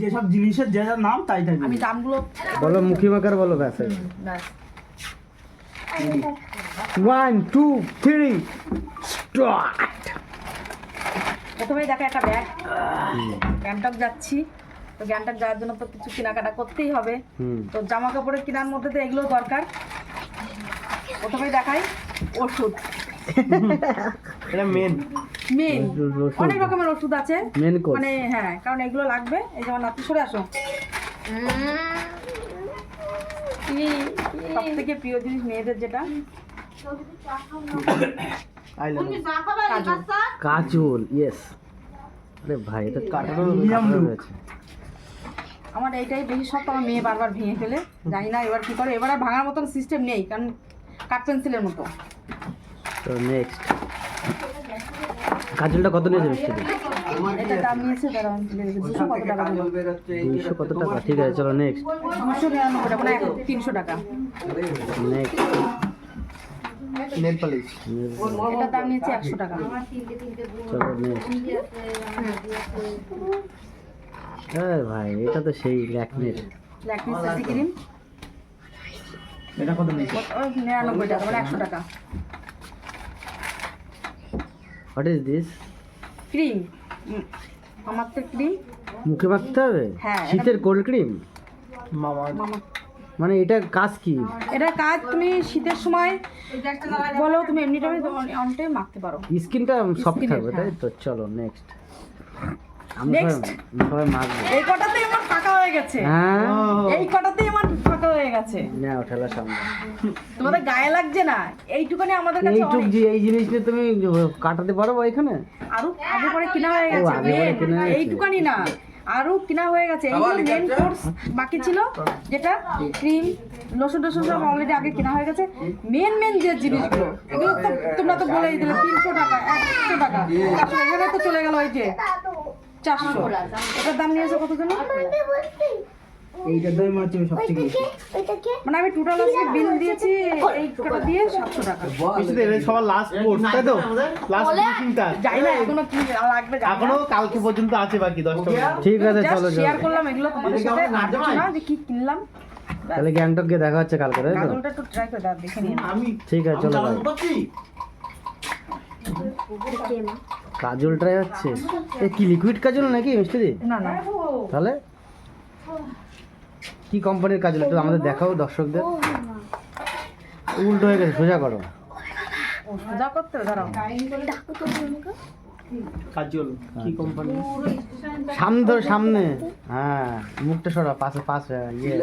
যেসব জিনিসের যে যার নাম তাই তাই আমি দামগুলো বলো মুখি মাকার বলো ব্যাস। ব্যাস। ওয়ান টু থ্রি স্টার্ট প্রথমেই দেখো একটা ব্যাগ। গ্যাংটক যাচ্ছি। তো গ্যাংটক যাওয়ার জন্য তো কিছু কেনাকাটা করতেই হবে। তো জামা কাপড়ের কেনার মধ্যে তো এগুলো দরকার। প্রথমেই দেখাই ওষুধ। এটা মেন মেন অনেক রকমের ওষুধ আছে। Main course. মানে হ্যাঁ কারণ এগুলো লাগবে। এই যেমন আপনি সরে আসো সব থেকে প্রিয় জিনিস মেয়েদের যেটা? কাজল। ইয়েস আরে ভাই এটা কাটানো রয়েছে। আমার এইটাই বেশি শখ আমার মেয়ে বারবার ভেঙে ফেলে। জানি না এবার কি করে। এবার আর ভাঙার মতন সিস্টেম নেই কারণ কাঠ পেন্সিলের মতো। তো নেক্সট কাজলটা কত নিয়েছে মিষ্টি এটা দাম নিয়েছে দাঁড়াও আমি দুশো কত টাকা দুইশো কত টাকা? ঠিক আছে চলো নেক্সট তিনশো টাকা নেক্সট নেল পালিশ এটার দাম নিয়েছে একশো টাকা চলো নেক্সট হ্যাঁ ভাই এটা তো সেই ল্যাকমির। Lakme CC cream. এটা কত নেই নিরানব্বই টাকা মানে একশো টাকা। হোয়াট ইজ দিস ক্রিম আমার তো ক্রিম মুখে মাখতে হবে? হ্যাঁ, শীতের কোল্ড ক্রিম মামা। মানে এটা কাজ কি? এটা কাজ তুমি শীতের সময় বলো তুমি এমনি টাইমে অন টাইম মাখতে পারো। স্কিনটা সফট থাকবে তাই হ্যাঁ। তো চলো নেক্সট সবাই মাখবো। এই কটাতেই আমার ফাঁকা হয়ে গেছে। হ্যাঁ? এই কটাতেই আমার হয়ে গেছে নাও ঠেলা সামনে। তোমাদের গায়ে লাগছে না? এইটুখানি আমাদের কাছে এইটুক। যে এই জিনিস নিয়ে তুমি কাটাতে পারব এখানে? আরও আগে পরে কিনা হয়ে গেছে পরে। এইটুকানি না আরও কিনা হয়ে গেছে। এইগুলো মেন কোর্স বাকি ছিল যেটা ক্রিম লোশন টোশন সব অলরেডি আগে কেনা হয়ে গেছে। মেন মেন যে জিনিসগুলো এগুলো তো তোমরা তো বলেই দিলে তিনশো টাকা একশো টাকা। চারশো এখানে তো চলে গেল ওই যে চারশো। এটার দাম নিয়েছে কত জানো মনে বেশি। মানে আমি টোটাল আজকে বিল দিয়েছি এই কটা দিয়ে সাতশো টাকা। মিষ্টিতে এটা সবার লাস্ট কোর্স তাই তো? লাস্ট যাই না এখনও কি লাগবে এখনও কালকে পর্যন্ত আছে বাকি। ঠিক আছে চলো শেয়ার করলাম এগুলো তোমাদের সাথে। না যে কি কিনলাম। তাহলে গ্যাংটক গিয়ে দেখা হচ্ছে কালকে তাই তো? গাজলটা একটু ট্রাই করে দাও দেখে আমি ঠিক আছে চলো ভাই কাজল ট্রাই হচ্ছে? এ কি লিকুইড কাজল নাকি মিষ্টি দি? না না। তাহলে? কি কোম্পানির কাজল একটু আমাদের দেখাও দর্শকদের। উল্টো হয়ে গেছে সোজা করো। সোজা করতে দাঁড়াও। কাজল কি কোম্পানি সামনে ধরো সামনে। হ্যাঁ মুখটা সরা পাশে পাশে ইয়ে।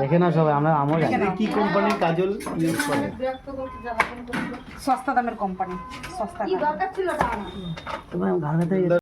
দেখে না সবাই আমরা আমও জানি। কি কোম্পানির কাজল ইউজ করে? সস্তা দামের কোম্পানি সস্তা দাম। তোমার ঘর